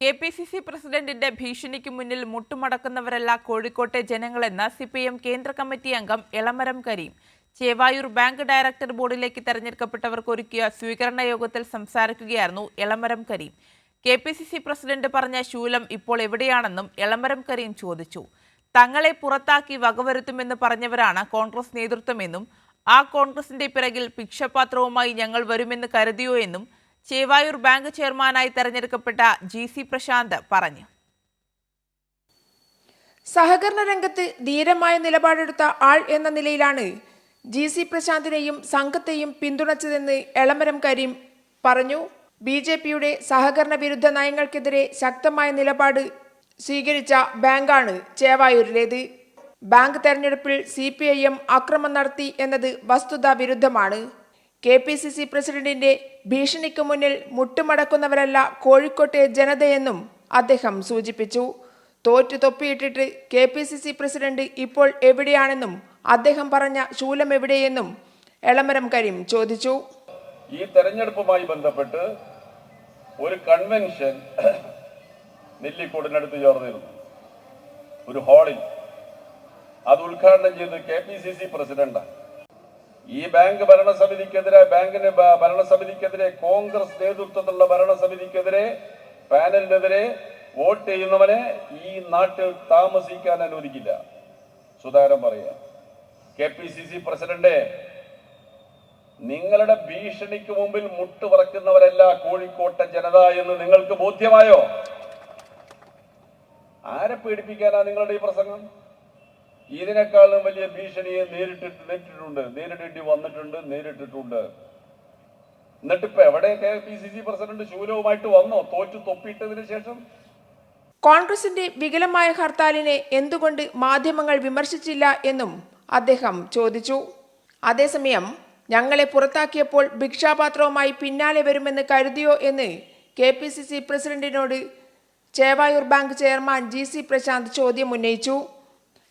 K P C C പ്രസിഡന്റിന്റെ ഭീഷണിക്ക് മുന്നിൽ മുട്ടുമടക്കുന്നവരല്ല കോഴിക്കോട്ടെ ജനങ്ങളെന്ന് സി പി എം കേന്ദ്ര കമ്മിറ്റി അംഗം എളമരം കരീം. ചേവായൂർ ബാങ്ക് ഡയറക്ടർ ബോർഡിലേക്ക് തെരഞ്ഞെടുക്കപ്പെട്ടവർക്ക് ഒരുക്കിയ സ്വീകരണ യോഗത്തിൽ സംസാരിക്കുകയായിരുന്നു Elamaram Kareem. K P C C president പറഞ്ഞ ശൂലം ഇപ്പോൾ എവിടെയാണെന്നും എളമരം കരീം ചോദിച്ചു. തങ്ങളെ പുറത്താക്കി വകവരുത്തുമെന്ന് പറഞ്ഞവരാണ് കോൺഗ്രസ് നേതൃത്വമെന്നും ആ കോൺഗ്രസിന്റെ പിറകിൽ ഭിക്ഷപാത്രവുമായി ഞങ്ങൾ വരുമെന്ന് കരുതിയോ എന്നും ചേവായൂർ ബാങ്ക് ചെയർമാനായി തെരഞ്ഞെടുക്കപ്പെട്ട ജി സി പ്രശാന്ത് പറഞ്ഞു. സഹകരണ രംഗത്ത് ധീരമായ നിലപാടെടുത്ത ആൾ എന്ന നിലയിലാണ് ജി സി പ്രശാന്തിനെയും സംഘത്തെയും പിന്തുണച്ചതെന്ന് എളമരം കരീം പറഞ്ഞു. ബി ജെ പിയുടെ സഹകരണ വിരുദ്ധ നയങ്ങൾക്കെതിരെ ശക്തമായ നിലപാട് സ്വീകരിച്ച ബാങ്കാണ് ചേവായൂരിലേത്. ബാങ്ക് തെരഞ്ഞെടുപ്പിൽ സി പി ഐ എം അക്രമം നടത്തി എന്നത് വസ്തുതാ വിരുദ്ധമാണ്. കെ പി സി സി പ്രസിഡന്റിന്റെ ഭീഷണിക്ക് മുന്നിൽ മുട്ടുമടക്കുന്നവരല്ല കോഴിക്കോട്ടെ ജനതയെന്നും അദ്ദേഹം സൂചിപ്പിച്ചു. തോറ്റു തൊപ്പിയിട്ടിട്ട് K P C C president ഇപ്പോൾ എവിടെയാണെന്നും അദ്ദേഹം പറഞ്ഞ ശൂലം എവിടെയെന്നും എളമരം കരീം ചോദിച്ചു. ഈ തെരഞ്ഞെടുപ്പുമായി ബന്ധപ്പെട്ട് ഒരു കൺവെൻഷൻ നെല്ലിക്കോടിനടുത്ത് ചേർന്നിരുന്നു. ഒരു ഹാളിൽ അത് ഉദ്ഘാടനം ചെയ്ത് കെ പി സി സി പ്രസിഡന്റാണ് ഈ ബാങ്ക് ഭരണസമിതിക്കെതിരെ ബാങ്കിന് ഭരണസമിതിക്കെതിരെ കോൺഗ്രസ് നേതൃത്വത്തിലുള്ള ഭരണസമിതിക്കെതിരെ പാനലിനെതിരെ വോട്ട് ചെയ്യുന്നവനെ ഈ നാട്ടിൽ താമസിക്കാൻ അനുവദിക്കില്ല. സുധാകരൻ പറയുക. K P C C president നിങ്ങളുടെ ഭീഷണിക്ക് മുമ്പിൽ മുട്ടുപറക്കുന്നവരല്ല കോഴിക്കോട്ടെ ജനത എന്ന് നിങ്ങൾക്ക് ബോധ്യമായോ? ആരെ പേടിപ്പിക്കാനാ നിങ്ങളുടെ ഈ പ്രസംഗം? ഇതിനേക്കാളും വലിയ ഭീഷണിയെ നേരിട്ടിട്ട് നേരിട്ടിട്ടുണ്ട് നേരിടേണ്ടി വന്നിട്ടുണ്ട് നേരിട്ടിട്ടുണ്ട്. എന്നിട്ടിപ്പോ എവിടെ K P C C president ശൂലവുമായിട്ട് വന്നോ? തോറ്റു തൊപ്പിയിട്ടതിന് ശേഷം? കോൺഗ്രസിന്റെ വികലമായ ഹർത്താലിനെ എന്തുകൊണ്ട് മാധ്യമങ്ങൾ വിമർശിച്ചില്ല എന്നും അദ്ദേഹം ചോദിച്ചു. അതേസമയം ഞങ്ങളെ പുറത്താക്കിയപ്പോൾ ഭിക്ഷാപാത്രവുമായി പിന്നാലെ വരുമെന്ന് കരുതിയോ എന്ന് K P C C പ്രസിഡന്റിനോട് Chevayur bank chairman G C Prashanth ചോദ്യം ഉന്നയിച്ചു.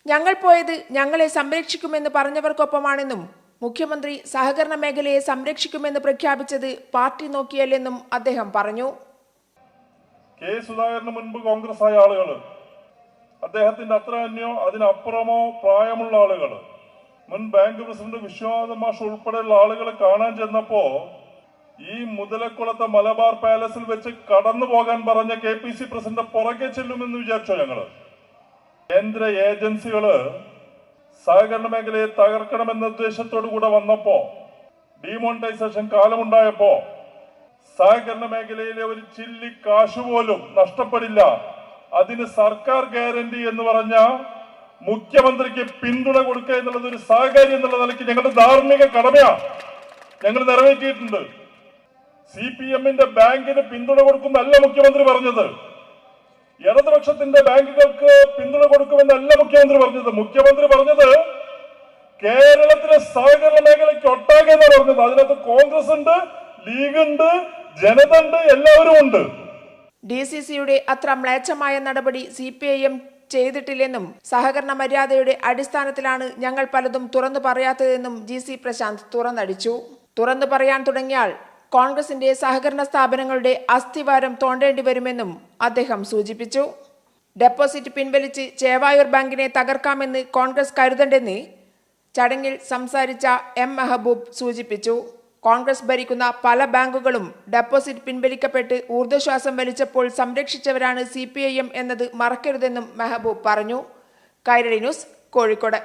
ഞങ്ങൾ പോയത് ഞങ്ങളെ സംരക്ഷിക്കുമെന്ന് പറഞ്ഞവർക്കൊപ്പമാണെന്നും മുഖ്യമന്ത്രി സഹകരണ മേഖലയെ സംരക്ഷിക്കുമെന്ന് പ്രഖ്യാപിച്ചത് പാർട്ടി നോക്കിയല്ലെന്നും അദ്ദേഹം പറഞ്ഞു. കെ സുധാകരന് മുൻപ് കോൺഗ്രസ് ആയ ആളുകൾ അദ്ദേഹത്തിന്റെ അത്ര തന്നെയോ അതിനപ്പുറമോ പ്രായമുള്ള ആളുകൾ മുൻ ബാങ്ക് പ്രസിഡന്റ് വിശ്വനാഥ മാഷ് ഉൾപ്പെടെയുള്ള ആളുകൾ കാണാൻ ചെന്നപ്പോ ഈ മുതലക്കുളത്തെ മലബാർ പാലസിൽ വെച്ച് കടന്നു പോകാൻ പറഞ്ഞ കെ പി സി പ്രസിഡന്റ് പുറകെ ചെല്ലുമെന്ന് വിചാരിച്ചോ ഞങ്ങൾ? കേന്ദ്ര ഏജൻസികൾ സഹകരണ മേഖലയെ തകർക്കണമെന്ന ഉദ്ദേശത്തോടു കൂടെ വന്നപ്പോ ഡിമോണിറ്റൈസേഷൻ കാലമുണ്ടായപ്പോ സഹകരണ മേഖലയിലെ ഒരു ചില്ലി കാശ് പോലും നഷ്ടപ്പെടില്ല. അതിന് സർക്കാർ ഗ്യാരണ്ടി എന്ന് പറഞ്ഞ മുഖ്യമന്ത്രിക്ക് പിന്തുണ കൊടുക്കുക എന്നുള്ളത് ഒരു സഹകാരി എന്നുള്ള നിലയ്ക്ക് ഞങ്ങളുടെ ധാർമ്മിക കടമയാണ് ഞങ്ങൾ നിറവേറ്റിയിട്ടുണ്ട്. സി പി എമ്മിന്റെ ബാങ്കിന് പിന്തുണ കൊടുക്കുന്നല്ല മുഖ്യമന്ത്രി പറഞ്ഞത്. ഇടതുപക്ഷത്തിന്റെ ബാങ്കുകൾക്ക് പിന്തുണ കൊടുക്കുമെന്നല്ല മുഖ്യമന്ത്രി പറഞ്ഞത്. മുഖ്യമന്ത്രി പറഞ്ഞത് കേരളത്തിലെ സഹകരണ മേഖലയ്ക്ക് ഒട്ടാകെ എന്നാണ് പറഞ്ഞത്. അതിനകത്ത് കോൺഗ്രസ് ഉണ്ട് ലീഗ് ഉണ്ട് ജനത ഉണ്ട് എല്ലാവരും ഉണ്ട്. ഡി സി സിയുടെ അത്ര മ്ലേച്ഛമായ നടപടി സി പി ഐ എം ചെയ്തിട്ടില്ലെന്നും സഹകരണ മര്യാദയുടെ അടിസ്ഥാനത്തിലാണ് ഞങ്ങൾ പലതും തുറന്നു പറയാത്തതെന്നും ജി സി പ്രശാന്ത് തുറന്നടിച്ചു. തുറന്നു പറയാൻ തുടങ്ങിയാൽ കോൺഗ്രസിന്റെ സഹകരണ സ്ഥാപനങ്ങളുടെ അസ്ഥിവാരം തോണ്ടേണ്ടി വരുമെന്നും അദ്ദേഹം സൂചിപ്പിച്ചു. ഡെപ്പോസിറ്റ് പിൻവലിച്ച് ചേവായൂർ ബാങ്കിനെ തകർക്കാമെന്ന് കോൺഗ്രസ് കരുതണ്ടെന്ന് ചടങ്ങിൽ സംസാരിച്ച എം മെഹബൂബ് സൂചിപ്പിച്ചു. കോൺഗ്രസ് ഭരിക്കുന്ന പല ബാങ്കുകളും ഡെപ്പോസിറ്റ് പിൻവലിക്കപ്പെട്ട് ഊർജശ്വാസം വലിച്ചപ്പോൾ സംരക്ഷിച്ചവരാണ് സി എന്നത് മറക്കരുതെന്നും മെഹബൂബ് പറഞ്ഞു. കൈരളി ന്യൂസ് കോഴിക്കോട്.